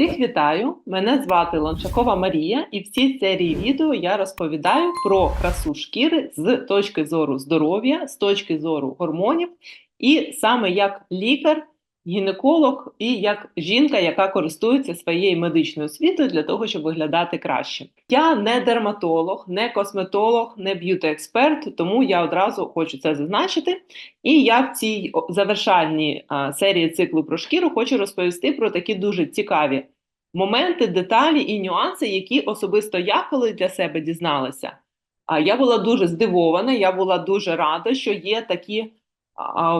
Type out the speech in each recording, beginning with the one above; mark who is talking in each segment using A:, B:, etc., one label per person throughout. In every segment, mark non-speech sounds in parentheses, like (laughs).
A: Всіх вітаю! Мене звати Ланшакова Марія, і в цій серії відео я розповідаю про красу шкіри з точки зору здоров'я, з точки зору гормонів, і саме як лікар, гінеколог і як жінка, яка користується своєю медичною освітою для того, щоб виглядати краще. Я не дерматолог, не косметолог, не б'юті-експерт, тому я одразу хочу це зазначити. І я в цій завершальній серії циклу про шкіру хочу розповісти про такі дуже цікаві моменти, деталі і нюанси, які особисто я коли для себе дізналася. А я була дуже здивована, я була дуже рада, що є такі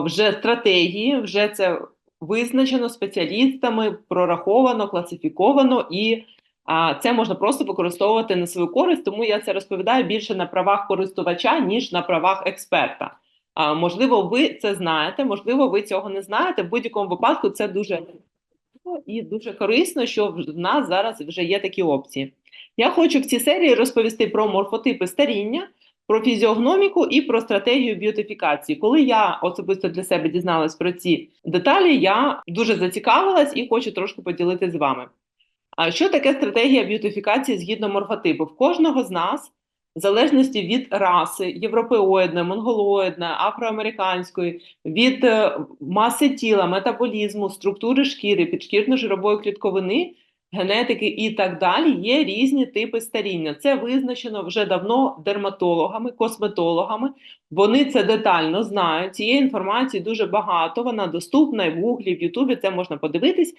A: вже стратегії, вже це визначено спеціалістами, прораховано, класифіковано, і а, це можна просто використовувати на свою користь, тому я це розповідаю більше на правах користувача, ніж на правах експерта. А, можливо, ви це знаєте, можливо, ви цього не знаєте. В будь-якому випадку це дуже і дуже корисно, що в нас зараз вже є такі опції. Я хочу в цій серії розповісти про морфотипи старіння, про фізіогноміку і про стратегію біотифікації. Коли я особисто для себе дізналась про ці деталі, я дуже зацікавилась і хочу трошки поділити з вами. А що таке стратегія біотифікації згідно морфотипу? В кожного з нас, в залежності від раси, європеоїдної, монголоїдної, афроамериканської, від е, маси тіла, метаболізму, структури шкіри, підшкірно-жирової клітковини, генетики і так далі, є різні типи старіння. Це визначено вже давно дерматологами, косметологами. Вони це детально знають. Цієї інформації дуже багато. Вона доступна і в Гуглі, в Ютубі. Це можна подивитись.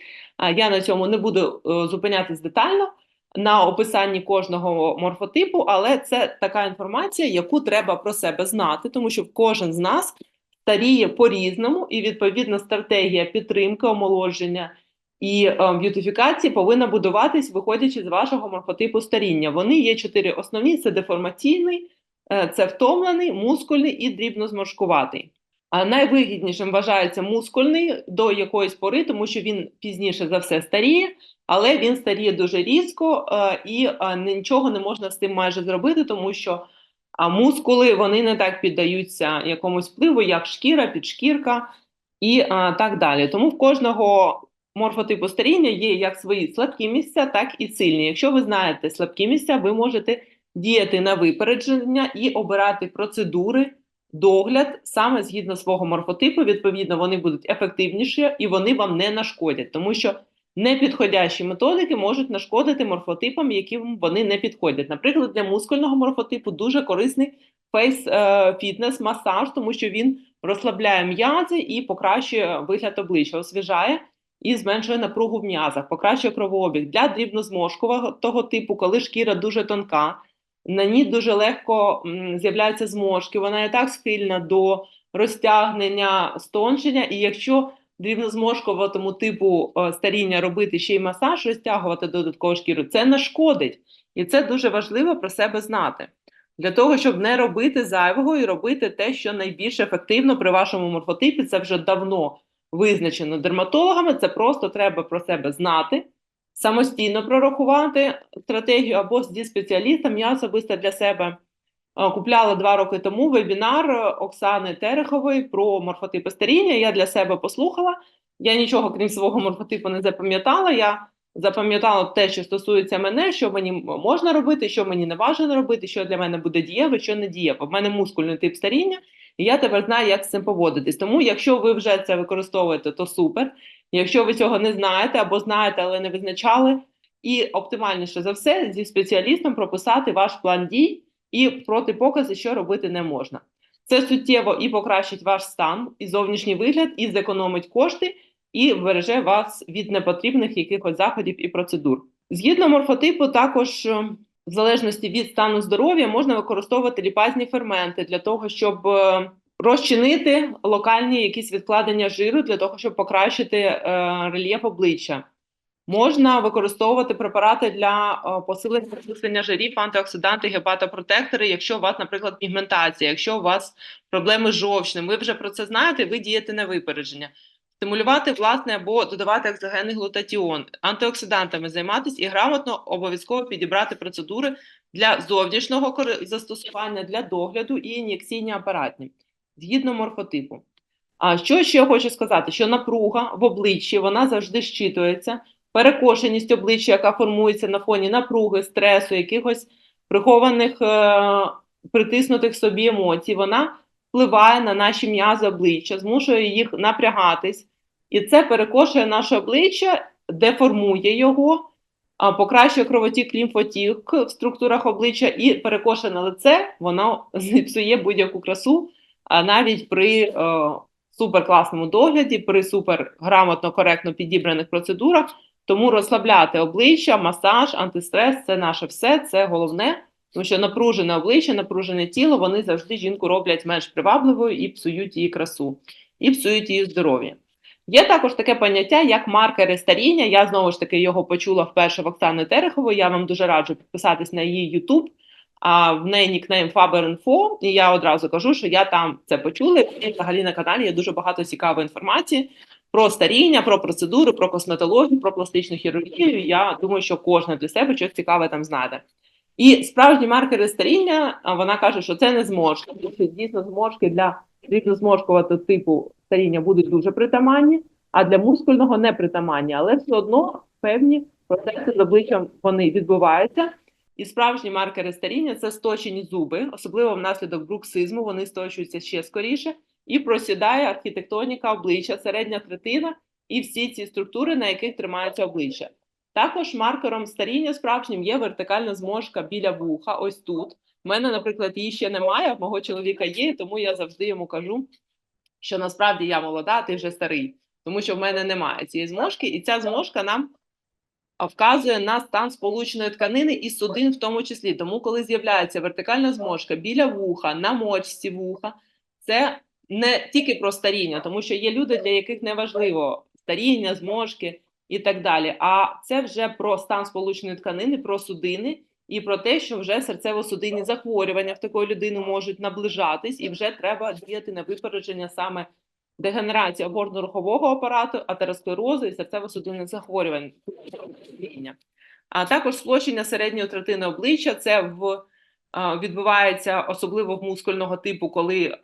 A: Я на цьому не буду е, зупинятись детально на описанні кожного морфотипу, але це така інформація, яку треба про себе знати, тому що кожен з нас старіє по-різному, і відповідно стратегія підтримки, омолодження і е, б'ютифікації повинна будуватись, виходячи з вашого морфотипу старіння. Вони є чотири основні: це деформаційний, е, це втомлений, мускульний і дрібнозморшкуватий. А найвигіднішим вважається мускульний до якоїсь пори, тому що він пізніше за все старіє, але він старіє дуже різко е, і е, нічого не можна з тим майже зробити, тому що а мускули вони не так піддаються якомусь впливу, як шкіра, підшкірка і а, так далі. Тому в кожного морфотипу старіння є як свої слабкі місця, так і сильні. Якщо ви знаєте слабкі місця, ви можете діяти на випередження і обирати процедури. Догляд саме згідно свого морфотипу, відповідно, вони будуть ефективніші і вони вам не нашкодять, тому що непідходящі методики можуть нашкодити морфотипам, яким вони не підходять. Наприклад, для мускульного морфотипу дуже корисний фейс фітнес масаж, тому що він розслабляє м'язи і покращує вигляд обличчя, освіжає і зменшує напругу в м'язах, покращує кровообіг для дрібнозморшкового типу, коли шкіра дуже тонка. На ній дуже легко з'являються зморшки, вона і так схильна до розтягнення, стончення, і якщо дрібнозморшковатому типу е, старіння робити ще й масаж, розтягувати додаткову шкіру, це нашкодить. І це дуже важливо про себе знати. Для того, щоб не робити зайвого і робити те, що найбільш ефективно при вашому морфотипі, це вже давно визначено дерматологами, це просто треба про себе знати, самостійно прорахувати стратегію або зі спеціалістом. Я особисто для себе е, купляла два роки тому вебінар Оксани Терехової про морфотипи старіння. Я для себе послухала. Я нічого крім свого морфотипу не запам'ятала. Я запам'ятала те, що стосується мене, що мені можна робити, що мені не бажано робити, що для мене буде дієво, що не дієво. В мене мускульний тип старіння, і я тепер знаю, як з цим поводитись. Тому, якщо ви вже це використовуєте, то супер. Якщо ви цього не знаєте або знаєте, але не визначали, і оптимальніше за все зі спеціалістом прописати ваш план дій і протипокази, що робити не можна. Це суттєво і покращить ваш стан, і зовнішній вигляд, і зекономить кошти, і вбереже вас від непотрібних якихось заходів і процедур. Згідно морфотипу, також е, в залежності від стану здоров'я можна використовувати ліпазні ферменти для того, щоб е, розчинити локальні якісь відкладення жиру для того, щоб покращити е, рельєф обличчя. Можна використовувати препарати для е, посилення розпустення жирів, антиоксиданти, гепатопротектори, якщо у вас, наприклад, пігментація, якщо у вас проблеми з жовчним, ви вже про це знаєте, ви дієте на випередження. Стимулювати власне або додавати екзогенний глутатіон, антиоксидантами займатися і грамотно обов'язково підібрати процедури для зовнішнього застосування, для догляду і ін'єкційні апаратні згідно морфотипу. А що ще хочу сказати? Що напруга в обличчі вона завжди щитується перекошеність обличчя, яка формується на фоні напруги, стресу, якихось прихованих е, притиснутих собі емоцій, вона впливає на наші м'язи обличчя, змушує їх напрягатись, і це перекошує наше обличчя, деформує його, покращує кровотік лімфотік в структурах обличчя і перекошене лице, воно зіпсує будь-яку красу, а навіть при е, суперкласному догляді, при суперграмотно, коректно підібраних процедурах. Тому розслабляти обличчя, масаж, антистрес це наше все, це головне. Тому що напружене обличчя, напружене тіло, вони завжди жінку роблять менш привабливою і псують її красу, і псують її здоров'я. Є також таке поняття, як маркери старіння. Я знову ж таки його почула вперше в Оксани Терехової. Я вам дуже раджу підписатись на її YouTube. А в неї нікнейм FaberInfo, і я одразу кажу, що я там це почула. І взагалі на каналі є дуже багато цікавої інформації про старіння, про процедури, про косметологію, про пластичну хірургію. Я думаю, що кожна для себе щось цікаве там знайде. І справжні маркери старіння, вона каже, що це не зморшки, що дійсно зморшки для рівнозморшкуватого типу старіння будуть дуже притаманні, а для мускульного не притаманні. Але все одно певні процеси з обличчям вони відбуваються. І справжні маркери старіння це сточені зуби, особливо внаслідок бруксизму, вони сточуються ще скоріше, і просідає архітектоніка обличчя, середня третина і всі ці структури, на яких тримається обличчя. Також маркером старіння справжнім є вертикальна зможка біля вуха, ось тут. У мене, наприклад, її ще немає, мого чоловіка є, тому я завжди йому кажу, що насправді я молода, ти вже старий, тому що в мене немає цієї зможки, і ця зможка нам вказує на стан сполученої тканини і судин в тому числі. Тому, коли з'являється вертикальна зможка біля вуха, на мочці вуха, це не тільки про старіння, тому що є люди, для яких не важливо старіння, зможки і так далі. А це вже про стан сполученої тканини, про судини і про те, що вже серцево-судинні захворювання в такої людини можуть наближатись, і вже треба діяти на випередження саме дегенерації опорно-рухового апарату, атеросклерозу і серцево-судинних захворювань. А також сплощення середньої третини обличчя. Це в відбувається особливо в мускульного типу, коли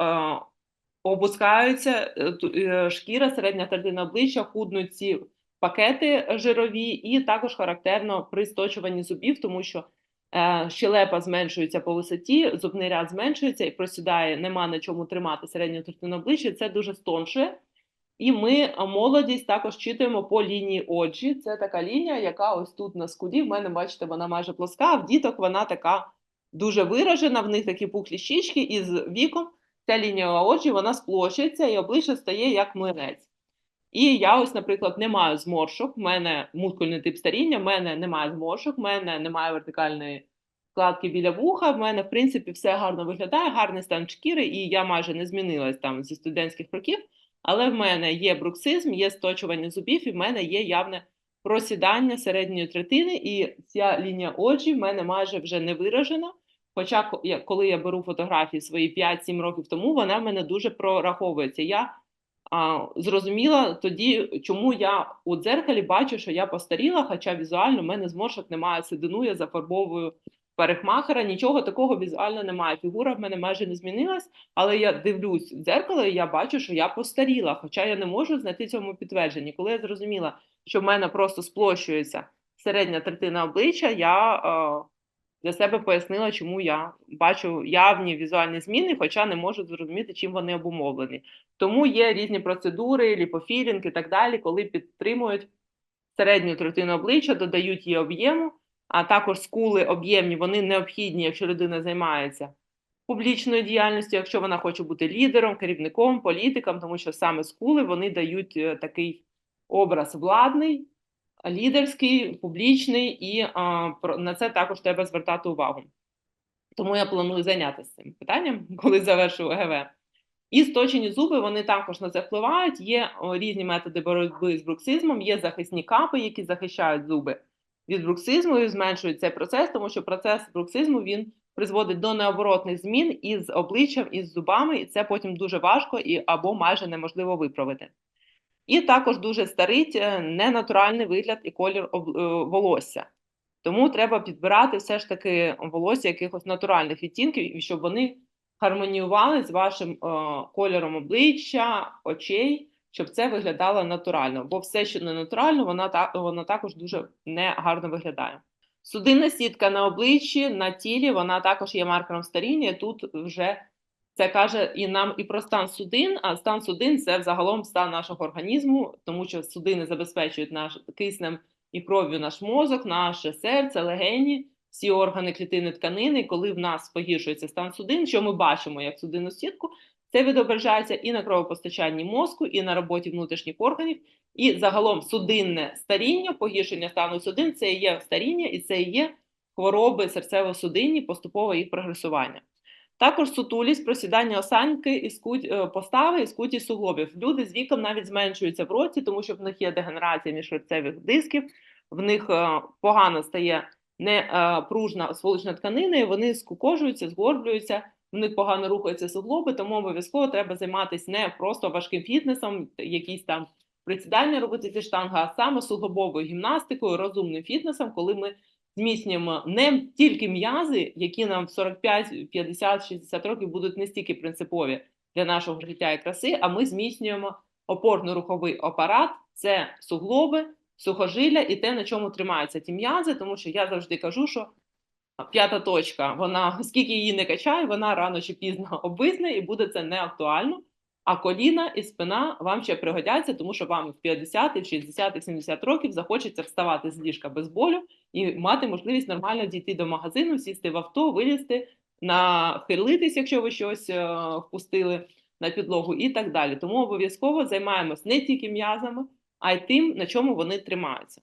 A: опускаються е, е, шкіра, середня третина обличчя, худнуть ці пакети жирові, і також характерно при сточуванні зубів, тому що щелепа зменшується по висоті, зубний ряд зменшується і просідає, нема на чому тримати середню третину обличчя. Це дуже стоншує. І ми молодість також читуємо по лінії оджі. Це така лінія, яка ось тут на скуді. В мене, бачите, вона майже плоска, а в діток вона така дуже виражена, в них такі пухлі щічки, і з віком ця лінія оджі вона сплощується і обличчя стає як млинець. І я ось, наприклад, не маю зморшок, в мене мускульний тип старіння, в мене немає зморшок, в мене немає вертикальної складки біля вуха, в мене, в принципі, все гарно виглядає, гарний стан шкіри, і я майже не змінилась там зі студентських років, але в мене є бруксизм, є сточування зубів, і в мене є явне просідання середньої третини, і ця лінія очі в мене майже вже не виражена. Хоча, ко- коли я беру фотографії свої 5-7 років тому, вона в мене дуже прораховується. Я а, зрозуміла тоді, чому я у дзеркалі бачу, що я постаріла, хоча візуально в мене зморшок немає, седину, я зафарбовую парикмахера, нічого такого візуально немає. Фігура в мене майже не змінилась, але я дивлюсь в дзеркало, і я бачу, що я постаріла, хоча я не можу знайти цьому підтвердження. Коли я зрозуміла, що в мене просто сплощується середня третина обличчя, я е, для себе пояснила, чому я бачу явні візуальні зміни, хоча не можу зрозуміти, чим вони обумовлені. Тому є різні процедури, ліпофілінг і так далі, коли підтримують середню третину обличчя, додають їй об'єму, а також скули об'ємні, вони необхідні, якщо людина займається публічною діяльністю, якщо вона хоче бути лідером, керівником, політиком, тому що саме скули вони дають е, такий образ владний, лідерський, публічний, і а, на це також треба звертати увагу. Тому я планую зайнятися цим питанням, (laughs) коли завершу ЕГВ. І сточені зуби вони також на це впливають. Є різні методи боротьби з бруксизмом, є захисні капи, які захищають зуби від бруксизму і зменшують цей процес, тому що процес бруксизму він призводить до необоротних змін із обличчям, із зубами, і це потім дуже важко і або майже неможливо виправити. І також дуже старить е, ненатуральний вигляд і колір е, волосся. Тому треба підбирати все ж таки волосся якихось натуральних відтінків, і щоб вони гармоніювали з вашим е, кольором обличчя, очей, щоб це виглядало натурально, бо все, що не натурально, вона та воно також дуже негарно виглядає. Судинна сітка на обличчі, на тілі, вона також є маркером старіння. Тут вже це каже і нам і про стан судин, а стан судин це взагалом стан нашого організму, тому що судини забезпечують наш киснем і кров'ю наш мозок, наше серце, легені, всі органи клітини тканини. Коли в нас погіршується стан судин, що ми бачимо як судинну сітку, це відображається і на кровопостачанні мозку, і на роботі внутрішніх органів. І загалом судинне старіння, погіршення стану судин це і є старіння, і це і є хвороби серцево-судинні, поступове їх прогресування. Також сутулість, просідання осанки і скуть, е, постави і скутість суглобів. Люди з віком навіть зменшуються в році, тому що в них є дегенерація міжхребцевих дисків, в них е, погано стає непружна сволочна тканина, і вони скукожуються, згорблюються, в них погано рухаються суглоби, тому обов'язково треба займатися не просто важким фітнесом, якісь там присідання робити зі штанга, а саме суглобовою гімнастикою, розумним фітнесом, коли ми зміцнюємо не тільки м'язи, які нам в 45, 50, 60 років будуть не стільки принципові для нашого життя і краси, а ми зміцнюємо опорно-руховий апарат, це суглоби, сухожилля і те, на чому тримаються ті м'язи, тому що я завжди кажу, що п'ята точка, вона скільки її не качає, вона рано чи пізно обвисне і буде це не актуально. А коліна і спина вам ще пригодяться, тому що вам в 50, в 60, в 70 років захочеться вставати з ліжка без болю і мати можливість нормально дійти до магазину, сісти в авто, вилізти, нахилитись, якщо ви щось е, впустили на підлогу, і так далі. Тому обов'язково займаємось не тільки м'язами, а й тим, на чому вони тримаються.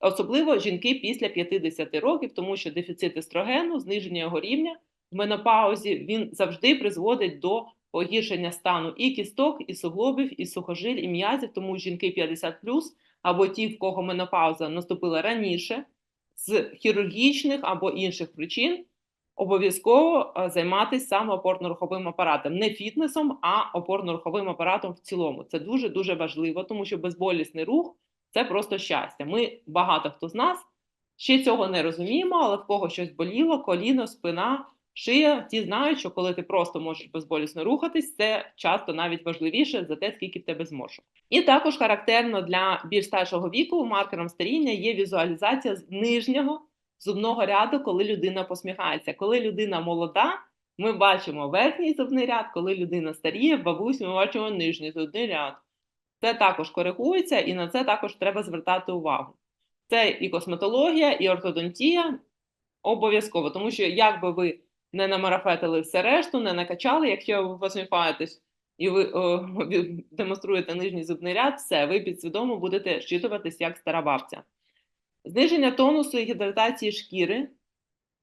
A: Особливо жінки після 50 років, тому що дефіцит естрогену, зниження його рівня в менопаузі, він завжди призводить до погіршення стану і кісток, і суглобів, і сухожиль, і м'язів, тому жінки 50 або ті, в кого менопауза наступила раніше, з хірургічних або інших причин, обов'язково е, займатися саме опорно-руховим апаратом, не фітнесом, а опорно-руховим апаратом в цілому. Це дуже дуже важливо, тому що безболісний рух це просто щастя. Ми багато хто з нас ще цього не розуміємо, але в кого щось боліло, коліно, спина. Шия, ті знають, що коли ти просто можеш безболісно рухатись, це часто навіть важливіше за те, скільки в тебе зморшок. І також характерно для більш старшого віку маркером старіння є візуалізація з нижнього зубного ряду, коли людина посміхається. Коли людина молода, ми бачимо верхній зубний ряд, коли людина старіє, бабусь, ми бачимо нижній зубний ряд. Це також коригується, і на це також треба звертати увагу. Це і косметологія, і ортодонтія обов'язково, тому що якби ви не намарафетили все решту, не накачали. Якщо ви посміхаєтесь і ви о, демонструєте нижній зубний ряд, все, ви підсвідомо будете щитуватись як стара бабця. Зниження тонусу і гідратації шкіри.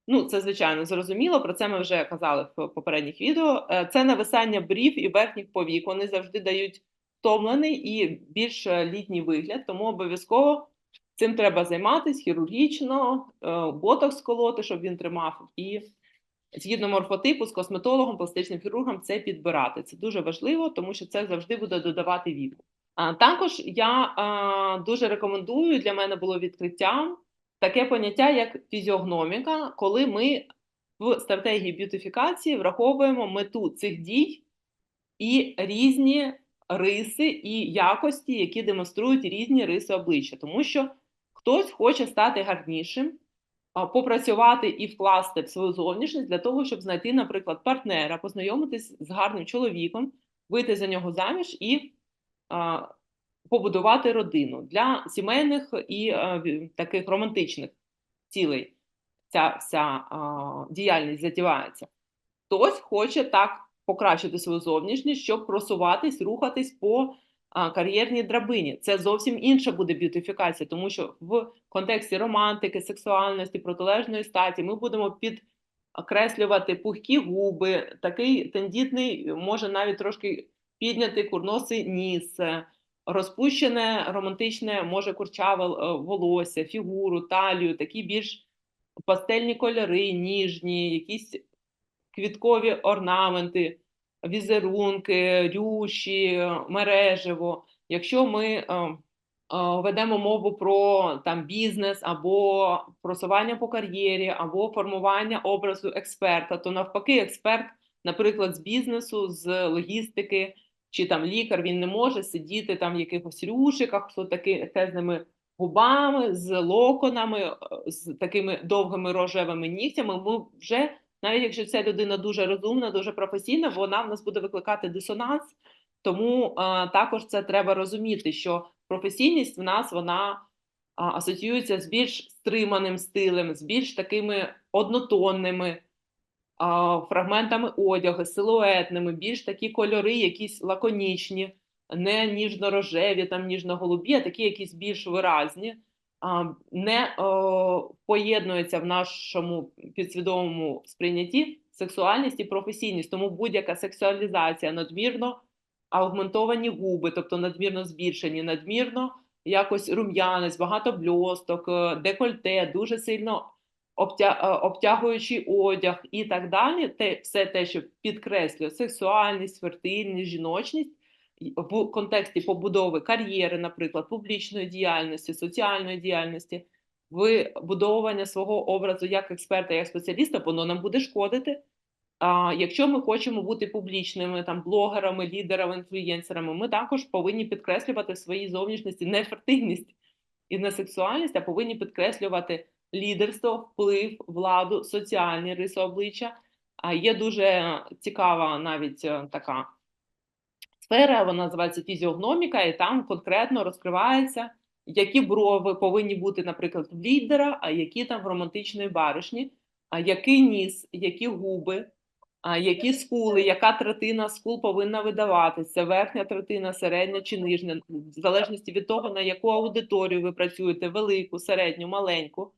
A: Ну, це звичайно зрозуміло, про це ми вже казали в попередніх відео. Е, це нависання брів і верхніх повік. Вони завжди дають втомлений і більш літній вигляд, тому обов'язково цим треба займатися хірургічно, е, ботокс колоти, щоб він тримав, і згідно морфотипу з косметологом, пластичним хірургом це підбирати. Це дуже важливо, тому що це завжди буде додавати віку. А також я а, дуже рекомендую для мене було відкриттям таке поняття, як фізіогноміка, коли ми в стратегії б'ютифікації враховуємо мету цих дій і різні риси і якості, які демонструють різні риси обличчя, тому що хтось хоче стати гарнішим попрацювати і вкласти в свою зовнішність для того, щоб знайти, наприклад, партнера, познайомитись з гарним чоловіком, вийти за нього заміж і а, побудувати родину для сімейних і а, таких романтичних цілей. Ця вся а, діяльність затівається. Хтось хоче так покращити свою зовнішність, щоб просуватись, рухатись по кар'єрній драбині. Це зовсім інша буде б'ютифікація, тому що в контексті романтики, сексуальності, протилежної статі ми будемо підкреслювати пухкі губи, такий тендітний, може навіть трошки підняти курносий ніс, розпущене романтичне, може курчаве волосся, фігуру, талію, такі більш пастельні кольори, ніжні, якісь квіткові орнаменти візерунки, рюші, мережево. Якщо ми е, е, ведемо мову про там бізнес або просування по кар'єрі, або формування образу експерта, то навпаки, експерт, наприклад, з бізнесу, з логістики, чи там лікар він не може сидіти там в якихось рюшиках з такими губами, з локонами, е, з такими довгими рожевими нігтями. Ми вже, навіть якщо ця людина дуже розумна, дуже професійна, вона в нас буде викликати дисонанс. Тому а, також це треба розуміти, що професійність в нас вона а, асоціюється з більш стриманим стилем, з більш такими однотонними а, фрагментами одягу, силуетними, більш такі кольори, якісь лаконічні, не ніжно-рожеві, там ніжно-голубі, а такі якісь більш виразні, не о, поєднуються в нашому підсвідомому сприйнятті сексуальність і професійність. Тому будь-яка сексуалізація надмірно аугментовані губи, тобто надмірно збільшені, надмірно якось рум'янець, багато бльосток, е, декольте, дуже сильно е, обтягуючий одяг і так далі. Те, все те, що підкреслює сексуальність, фертильність, жіночність в контексті побудови кар'єри, наприклад, публічної діяльності, соціальної діяльності, вибудовування свого образу як експерта, як спеціаліста, воно нам буде шкодити. А якщо ми хочемо бути публічними, там блогерами, лідерами, інфлюєнсерами, ми також повинні підкреслювати в своїй зовнішності не фертильність і не сексуальність, а повинні підкреслювати лідерство, вплив, владу, соціальні риси обличчя. А є дуже цікава навіть е, така сфера, вона називається фізіогноміка, і там конкретно розкривається, які брови повинні бути, наприклад, в лідера, а які там в романтичної баришні, а який ніс, які губи а які скули, яка третина скул повинна видаватися, верхня третина, середня чи нижня, в залежності від того, на яку аудиторію ви працюєте, велику, середню, маленьку,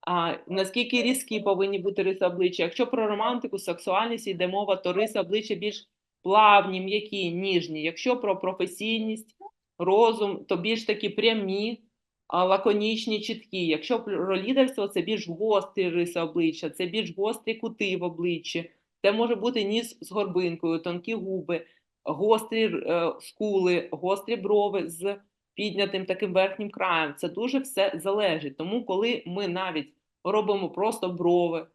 A: а, наскільки різкі повинні бути риси обличчя. Якщо про романтику, сексуальність йде мова, то риси обличчя більш плавні, м'які, ніжні. Якщо про професійність, розум, то більш такі прямі, лаконічні, чіткі. Якщо про лідерство, це більш гострі риси обличчя, це більш гострі кути в обличчі. Це може бути ніс з горбинкою, тонкі губи, гострі е, скули, гострі брови з піднятим таким верхнім краєм. Це дуже все залежить. Тому, коли ми навіть робимо просто брови,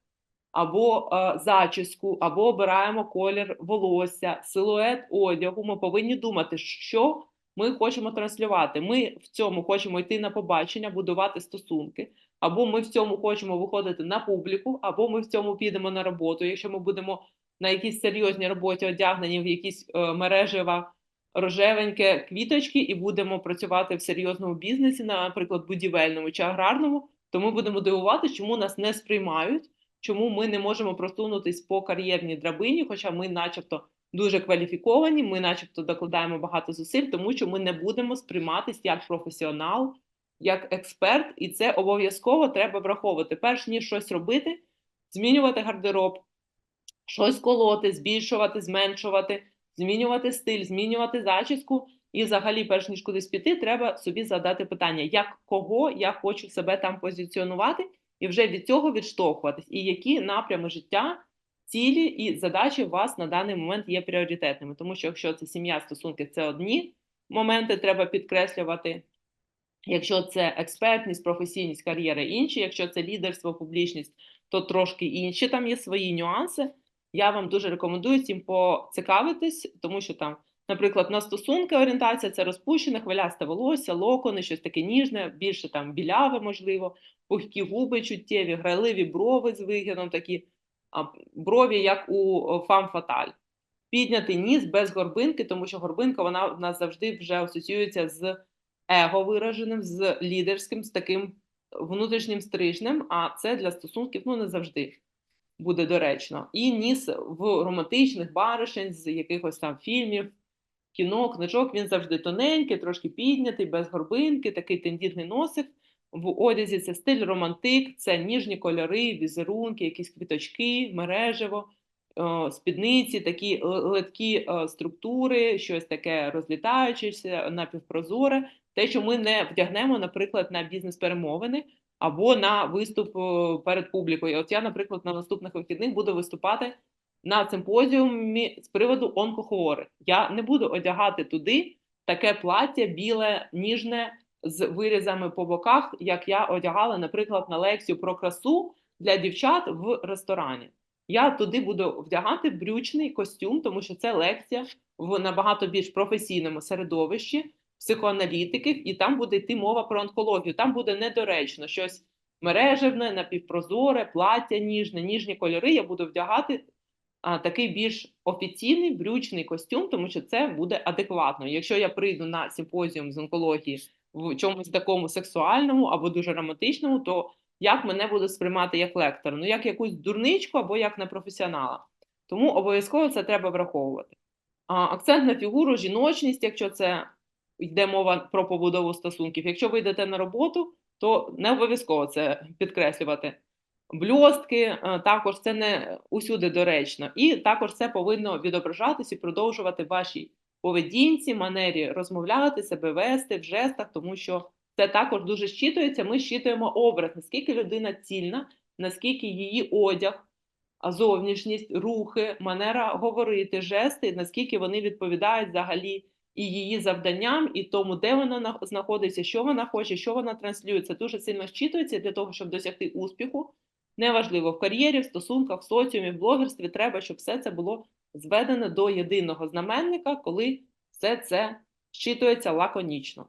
A: або е, зачіску, або обираємо колір волосся, силует одягу, ми повинні думати, що ми хочемо транслювати. Ми в цьому хочемо йти на побачення, будувати стосунки або ми в цьому хочемо виходити на публіку, або ми в цьому підемо на роботу. Якщо ми будемо на якійсь серйозній роботі одягнені в якісь е, мережева рожевеньке квіточки, і будемо працювати в серйозному бізнесі, наприклад, будівельному чи аграрному, то ми будемо дивувати, чому нас не сприймають, чому ми не можемо просунутись по кар'єрній драбині, хоча ми, начебто, дуже кваліфіковані, ми, начебто, докладаємо багато зусиль, тому що ми не будемо сприйматись як професіонал як експерт, і це обов'язково треба враховувати. Перш ніж щось робити, змінювати гардероб, щось колоти, збільшувати, зменшувати, змінювати стиль, змінювати зачіску. І, взагалі, перш ніж кудись піти, треба собі задати питання, як кого я хочу себе там позиціонувати, і вже від цього відштовхуватись, і які напрями життя, цілі і задачі у вас на даний момент є пріоритетними. Тому що якщо це сім'я, стосунки, це одні моменти, треба підкреслювати. Якщо це експертність, професійність, кар'єра інші, якщо це лідерство, публічність, то трошки інші там є свої нюанси. Я вам дуже рекомендую цим поцікавитись, тому що там, наприклад, на стосунки орієнтація це розпущене, хвилясте волосся, локони, щось таке ніжне, більше там біляве, можливо, пухкі губи чуттєві, грайливі брови з вигином, такі а, брові, як у фам фаталь. Підняти ніс без горбинки, тому що горбинка вона в нас завжди вже асоціюється з его вираженим, з лідерським, з таким внутрішнім стрижнем, а це для стосунків ну не завжди буде доречно. І ніс в романтичних баришень з якихось там фільмів, кіно, книжок, він завжди тоненький, трошки піднятий, без горбинки, такий тендітний носик. В одязі це стиль романтик, це ніжні кольори, візерунки, якісь квіточки, мережево, спідниці, такі легкі структури, щось таке розлітаючеся, напівпрозоре те, що ми не вдягнемо, наприклад, на бізнес-перемовини або на виступ перед публікою. От я, наприклад, на наступних вихідних буду виступати на симпозіумі з приводу онкохворих. Я не буду одягати туди таке плаття біле, ніжне з вирізами по боках, як я одягала, наприклад, на лекцію про красу для дівчат в ресторані. я туди буду вдягати брючний костюм, тому що це лекція в набагато більш професійному середовищі психоаналітиків, і там буде йти мова про онкологію. Там буде недоречно щось мережевне, напівпрозоре, плаття ніжне, ніжні кольори. Я буду вдягати а, такий більш офіційний брючний костюм, тому що це буде адекватно. Якщо я прийду на симпозіум з онкології в чомусь такому сексуальному або дуже романтичному, то як мене будуть сприймати як лектор? Ну, як якусь дурничку або як непрофесіонала. Тому обов'язково це треба враховувати. А, акцент на фігуру, жіночність, якщо це йде мова про побудову стосунків. Якщо ви йдете на роботу, то не обов'язково це підкреслювати. Бльостки, е, також це не усюди доречно, і також це повинно відображатись і продовжувати вашій поведінці, манері розмовляти, себе вести в жестах, тому що це також дуже щитується. Ми щитуємо образ, наскільки людина цільна, наскільки її одяг, зовнішність, рухи, манера говорити, жести, наскільки вони відповідають взагалі і її завданням, і тому, де вона на- знаходиться, що вона хоче, що вона транслює. Це дуже сильно щитується для того, щоб досягти успіху. Неважливо в кар'єрі, в стосунках, в соціумі, в блогерстві треба, щоб все це було зведено до єдиного знаменника, коли все це щитується лаконічно.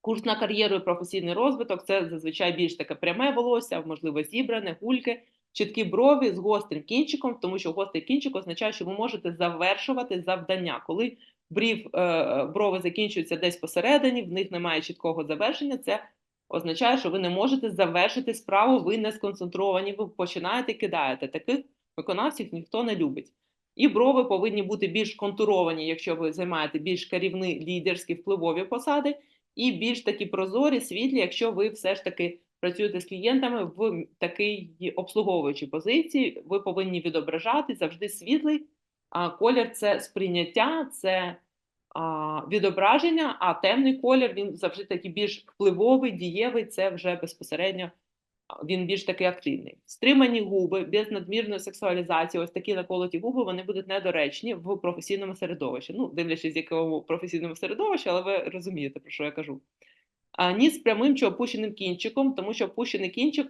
A: Курс на кар'єру і професійний розвиток це зазвичай більш таке пряме волосся, можливо, зібране, гульки, чіткі брові з гострим кінчиком, тому що гострий кінчик означає, що ви можете завершувати завдання. Коли брів, е, брови закінчуються десь посередині, в них немає чіткого завершення, це означає, що ви не можете завершити справу, ви не сконцентровані, ви починаєте кидаєте. Таких виконавців ніхто не любить. І брови повинні бути більш контуровані, якщо ви займаєте більш керівні лідерські впливові посади, і більш такі прозорі, світлі, якщо ви все ж таки працюєте з клієнтами в такій обслуговуючій позиції, ви повинні відображати завжди світлий. А колір це сприйняття, це відображення, а темний колір він завжди такий більш впливовий, дієвий, це вже безпосередньо він більш такий активний. Стримані губи без надмірної сексуалізації, ось такі наколоті губи, вони будуть недоречні в професійному середовищі. Ну, дивлячись, з якого професійному середовищі, але ви розумієте, про що я кажу. А, ні з прямим чи опущеним кінчиком, тому що опущений кінчик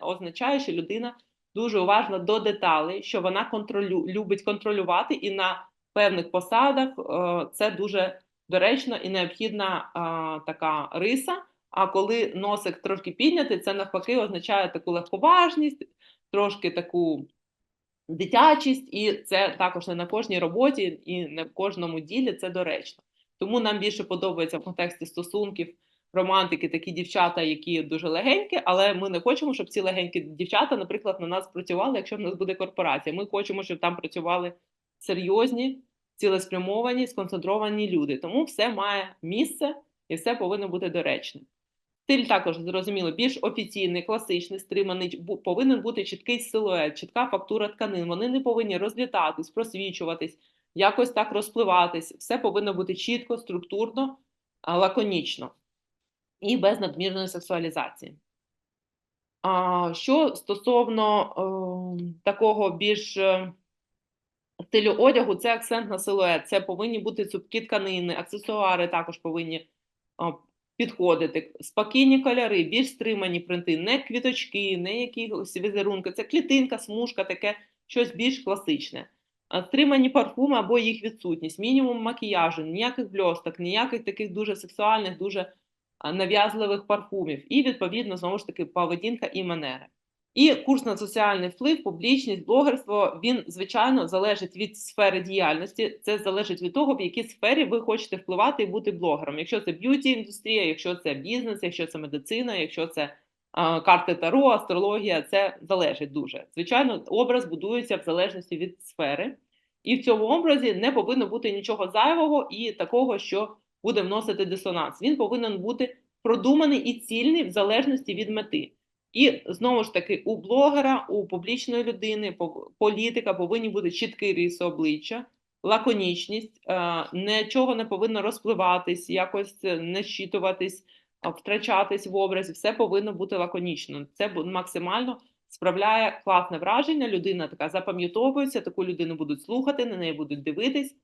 A: означає, що людина дуже уважна до деталей, що вона контролю, любить контролювати, і на певних посадах е, це дуже доречно і необхідна е, така риса. А коли носик трошки піднятий, це навпаки означає таку легковажність, трошки таку дитячість, і це також не на кожній роботі і не в кожному ділі це доречно. Тому нам більше подобається в контексті стосунків, романтики такі дівчата, які дуже легенькі, але ми не хочемо, щоб ці легенькі дівчата, наприклад, на нас працювали, якщо в нас буде корпорація. Ми хочемо, щоб там працювали серйозні, цілеспрямовані, сконцентровані люди. Тому все має місце і все повинно бути доречним. Стиль також зрозуміло, більш офіційний, класичний, стриманий, повинен бути чіткий силует, чітка фактура тканин. Вони не повинні розлітатись, просвічуватись, якось так розпливатись. Все повинно бути чітко, структурно, лаконічно і без надмірної сексуалізації. А, що стосовно е, такого більш е, стилю одягу, це акцент на силует. Це повинні бути цупкі тканини, аксесуари також повинні підходити. Спокійні кольори, більш стримані принти, не квіточки, не якісь візерунки. Це клітинка, смужка, таке щось більш класичне. Стримані парфуми або їх відсутність, мінімум макіяжу, ніяких бльосток, ніяких таких дуже сексуальних, дуже нав'язливих парфумів. І, відповідно, знову ж таки, поведінка і манери. І курс на соціальний вплив, публічність, блогерство він звичайно залежить від сфери діяльності. Це залежить від того, в якій сфері ви хочете впливати і бути блогером. Якщо це б'юті індустрія, якщо це бізнес, якщо це медицина, якщо це а, карти таро, астрологія, це залежить дуже. Звичайно, образ будується в залежності від сфери, і в цьому образі не повинно бути нічого зайвого і такого, що буде вносити дисонанс. Він повинен бути продуманий і цільний в залежності від мети. І знову ж таки, у блогера, у публічної людини, політика повинні бути чіткі риси обличчя, лаконічність, е, нічого не повинно розпливатись, якось е, не щитуватись, втрачатись в образі. Все повинно бути лаконічно. Це максимально справляє класне враження. Людина така запам'ятовується, таку людину будуть слухати, на неї будуть дивитись.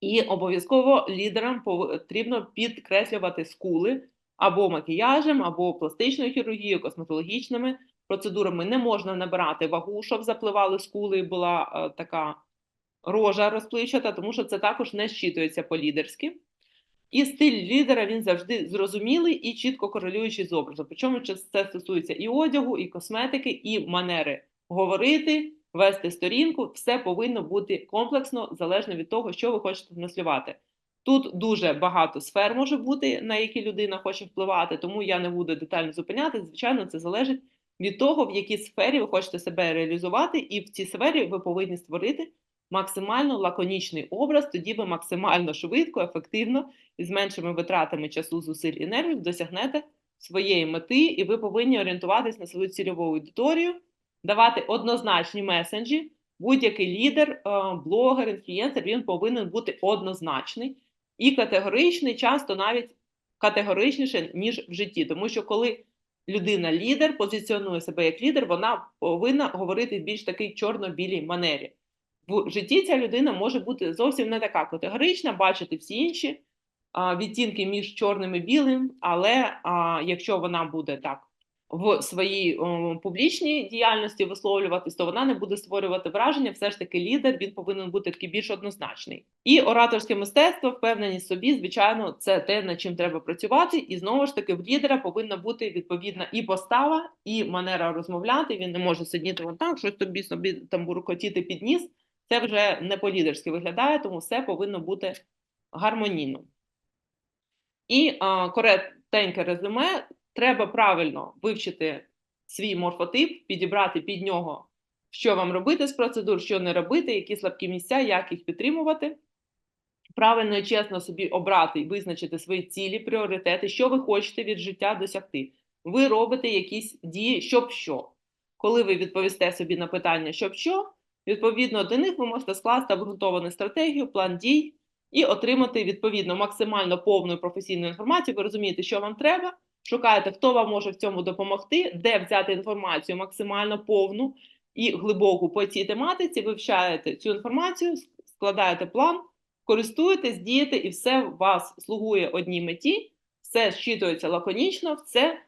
A: І обов'язково лідерам потрібно підкреслювати скули, або макіяжем, або пластичною хірургією, косметологічними процедурами. Не можна набирати вагу, щоб запливали скули і була е, така рожа розпливчата, тому що це також не щитується по-лідерськи. І стиль лідера він завжди зрозумілий і чітко корелюючий з образом. Причому це стосується і одягу, і косметики, і манери говорити, вести сторінку. Все повинно бути комплексно, залежно від того, що ви хочете транслювати. Тут дуже багато сфер може бути, на які людина хоче впливати, тому я не буду детально зупинятися. Звичайно, це залежить від того, в якій сфері ви хочете себе реалізувати, і в цій сфері ви повинні створити максимально лаконічний образ, тоді ви максимально швидко, ефективно і з меншими витратами часу, зусиль і нервів досягнете своєї мети, і ви повинні орієнтуватись на свою цільову аудиторію, давати однозначні месенджі. Будь-який лідер, е, блогер, інфлюєнсер, він повинен бути однозначний і категоричний, часто навіть категоричніше, ніж в житті. Тому що коли людина лідер позиціонує себе як лідер, вона повинна говорити в більш такій чорно-білій манері. В житті ця людина може бути зовсім не така категорична, бачити всі інші а, відтінки між чорним і білим, але а, якщо вона буде так в своїй публічній діяльності висловлюватись, то вона не буде створювати враження. Все ж таки, лідер він повинен бути такий більш однозначний. І ораторське мистецтво, впевненість собі, звичайно, це те, над чим треба працювати. І знову ж таки, в лідера повинна бути відповідна і постава, і манера розмовляти. Він не може сидіти вон так, щось тобі собі там буркотіти під ніс. Це вже не по-лідерськи виглядає, тому все повинно бути гармонійно. І а, коротеньке резюме. Треба правильно вивчити свій морфотип, підібрати під нього, що вам робити з процедур, що не робити, які слабкі місця, як їх підтримувати. Правильно і чесно собі обрати і визначити свої цілі, пріоритети, що ви хочете від життя досягти. Ви робите якісь дії, щоб що. Коли ви відповісте собі на питання, щоб що, відповідно до них ви можете скласти обґрунтовану стратегію, план дій і отримати відповідно максимально повну професійну інформацію. Ви розумієте, що вам треба. Шукаєте, хто вам може в цьому допомогти, де взяти інформацію максимально повну і глибоку по цій тематиці, вивчаєте цю інформацію, складаєте план, користуєтесь, дієте, і все вас слугує одній меті, все зчитується лаконічно, все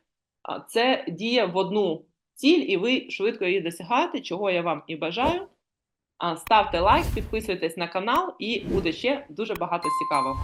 A: це діє в одну ціль, і ви швидко її досягаєте, чого я вам і бажаю. Ставте лайк, підписуйтесь на канал, і буде ще дуже багато цікавого.